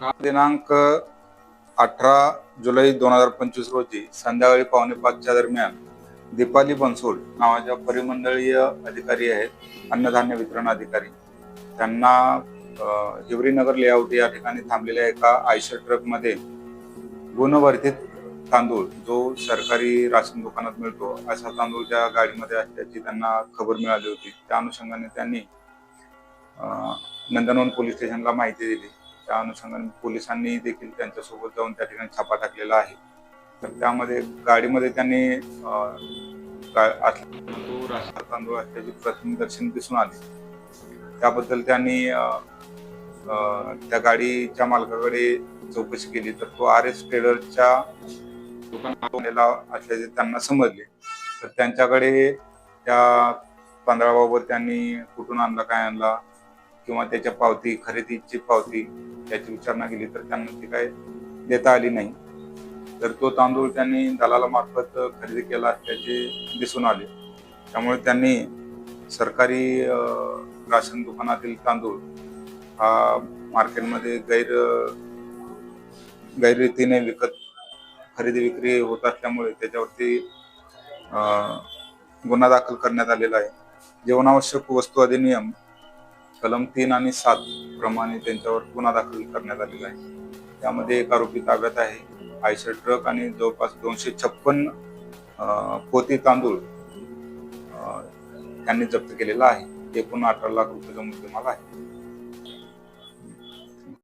दिनांक अठरा जुलै दोन हजार पंचवीस रोजी संध्याकाळी पावणे पाचच्या दरम्यान दीपाली बनसोल नावाच्या परिमंडळीय अधिकारी आहेत अन्नधान्य वितरण अधिकारी. त्यांना हिवरीनगर लेआउट या ठिकाणी थांबलेल्या एका आयशर ट्रकमध्ये गुणवर्धित तांदूळ जो सरकारी राशन दुकानात मिळतो असा तांदूळ त्या गाडीमध्ये असल्याची त्यांना खबर मिळाली होती. त्या अनुषंगाने त्यांनी नंदनवन पोलीस स्टेशनला माहिती दिली. त्या अनुषंगाने पोलिसांनी देखील त्यांच्यासोबत जाऊन त्या ठिकाणी छापा टाकलेला आहे. तर त्यामध्ये गाडीमध्ये त्यांनी तांदूळ असल्याची प्रतिनिदर्शन दिसून आले. त्याबद्दल त्यांनी त्या गाडीच्या मालकाकडे चौकशी केली. तर तो आर एस ट्रेडरच्या दुकानाला असल्याचे त्यांना समजले. तर त्यांच्याकडे त्या तांदळाबाबत त्यांनी कुठून आणला काय आणला किंवा त्याच्या पावती खरेदीची पावती याची विचारणा केली तर त्यांना ती काय देता आली नाही. तर तो तांदूळ त्यांनी दलालामार्फत खरेदी केला असल्याचे दिसून आले. त्यामुळे त्यांनी सरकारी राशन दुकानातील तांदूळ हा मार्केटमध्ये गैर गैररीतीने विकत खरेदी विक्री होत असल्यामुळे त्याच्यावरती गुन्हा दाखल करण्यात आलेला आहे. जीवनावश्यक वस्तू अधिनियम कलम तीन आणि सात प्रमाणे त्यांच्यावर गुन्हा दाखल करण्यात आलेला आहे. त्यामध्ये एक आरोपी ताब्यात आहे. आयशर ट्रक आणि जवळपास दोनशे छप्पन पोती तांदूळ त्यांनी जप्त केलेला आहे. एकूण अठरा लाख रुपयाचा मुद्देमाल आहे.